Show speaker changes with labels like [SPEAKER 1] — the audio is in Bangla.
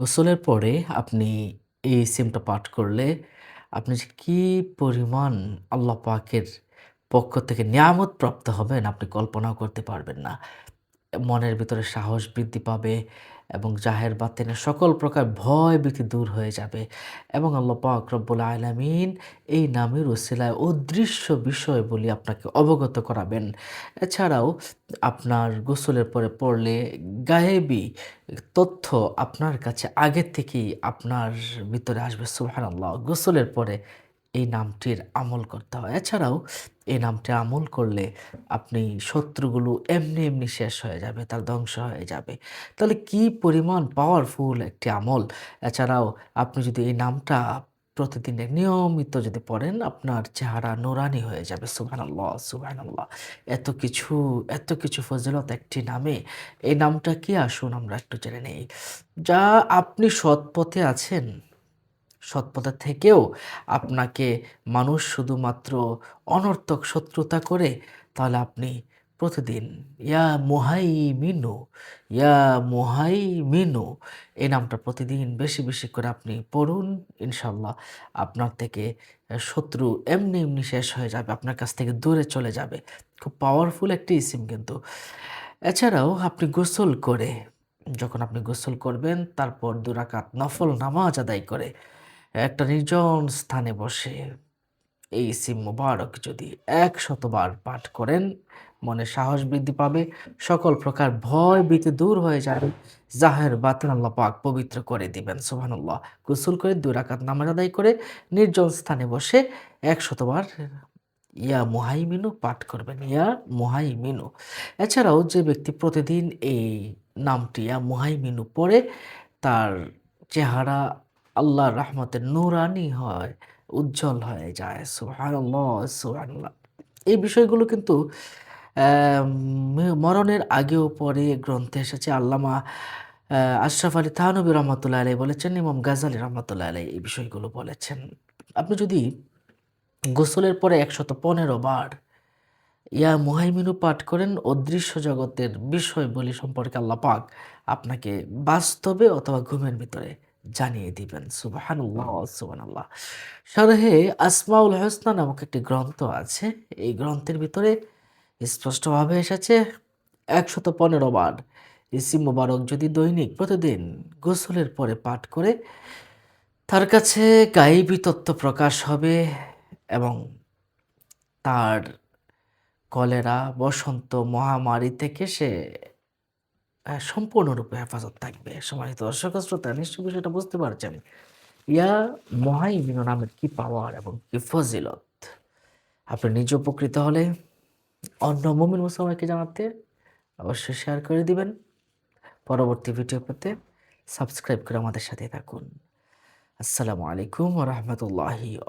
[SPEAKER 1] গোসলের পরে আপনি এই সিমটা পাঠ করলে আপনি যে কী পরিমাণ আল্লাহ পাকের পক্ষ থেকে নিয়ামত প্রাপ্ত হবেন, আপনি কল্পনাও করতে পারবেন না। মনের ভিতরে সাহস বৃদ্ধি পাবে এবং জাহের বাতিনের সকল প্রকার ভয় ভীতি দূর হয়ে যাবে এবং আল্লাহ পাক রব্বুল আলামিন এই নামের ওসিলায় অদৃশ্য বিষয়গুলি আপনাকে অবগত করাবেন। এছাড়াও আপনার গোসলের পরে পড়লে গায়েবি তথ্য আপনার কাছে আগের থেকেই আপনার ভিতরে আসবে সুহান আল্লাহ গোসলের পরে এই নামটির আমল করতে হয়। এছাড়াও এই নামটি আমল করলে আপনি শত্রুগুলো এমনি, এমনি শেষ হয়ে যাবে, তার ধ্বংস হয়ে যাবে। তাহলে কি পরিমাণ পাওয়ারফুল একটি আমল। এছাড়াও আপনি যদি এই নামটা প্রতিদিন নিয়মিত যদি পড়েন, আপনার চেহারা নোরানি হয়ে যাবে। সুবহানাল্লাহ, সুবহানাল্লাহ। এত কিছু, এত কিছু ফজিলত একটি নামে। এই নামটা কি আসুন আমরা একটু জেনে নেই। যা আপনি সৎ পথে আছেন সৎ পথে থেকেও আপনাকে মানুষ শুধুমাত্র অনর্থক শত্রুতা করে তাহলে আপনি প্রতিদিন ইয়া মোহাই মিনু ইয়া মোহাই মিনু এই নামটা প্রতিদিন বেশি, বেশি করে আপনি পড়ুন। ইনশাল্লাহ আপনার থেকে শত্রু এমনি, এমনি শেষ হয়ে যাবে। আপনার কাছ থেকে দূরে চলে যাবে। খুব পাওয়ারফুল একটি ইসিম কিন্তু। এছাড়াও আপনি গোসল করে যখন আপনি গোসল করবেন তারপর দুরাকাত নফল নামাজ আদায় করে একটা নির্জন স্থানে বসে এই ইসিম মোবারক যদি ১০০ বার পাঠ করেন, মনে সাহস বৃদ্ধি পাবে, সকল প্রকার ভয় ভীতি দূর হয়ে যাবে। জাহের বাতিন আল্লাহ পাক পবিত্র করে দিবেন। সুবহানাল্লাহ। গোসল করে ২ রাকাত নামাজ আদায় করে নির্জন স্থানে বসে ১০০ বার ইয়া মুহাইমিনু পাঠ করবেন। ইয়া মুহাইমিনু। এছাড়াও যে ব্যক্তি প্রতিদিন এই নামটি ইয়া মুহাইমিনু পড়ে তার চেহারা আল্লাহর রহমতে নুরানি হয়, উজ্জ্বল হয়ে যায়। সুবহানাল্লাহ, সুবহানাল্লাহ। এই বিষয়গুলো কিন্তু মরণের আগেও পরে গ্রন্থে এসেছে। আল্লামা আশরাফ আলী থানভী রহমাতুল্লাহ আলাই বলেছেন, ইমাম গাজ্জালী রহমাতুল্লাহ আলাইহি এই বিষয়গুলো বলেছেন। আপনি যদি গোসলের পরে ১১৫ বার ইয়া মুহাইমিনু পাঠ করেন অদৃশ্য জগতের বিষয়বলি সম্পর্কে আল্লাহ পাক আপনাকে বাস্তবে অথবা ঘুমের ভিতরে জানিয়ে দিবেন। সুবহানাল্লাহ, সুবহানাল্লাহ। শারহে আসমাউল হোসনা নামক একটি গ্রন্থ আছে। এই গ্রন্থের ভিতরে স্পষ্টভাবে এসেছে ১১৫ বার ইসিম মোবারক যদি দৈনিক প্রতিদিন গোসলের পরে পাঠ করে তার কাছে গায়েবী তত্ত্ব প্রকাশ হবে এবং তার কলেরা, বসন্ত মহামারী থেকে সে সম্পূর্ণরূপে হেফাজত থাকবে। সম্মানিত দর্শক শ্রোতা, নিশ্চয়ই বিষয়টা বুঝতে পারছেন। ইয়া মুহাইমিনু নামের কি পাওয়ার এবং কি ফজিলত। আপনি নিজে উপকৃত হলে অন্য মুমিন মুসলমানকে জানাতে অবশ্যই শেয়ার করে দিবেন। পরবর্তী ভিডিও পেতে সাবস্ক্রাইব করে আমাদের সাথে থাকুন। আসসালামু আলাইকুম রাহমাতুল্লাহি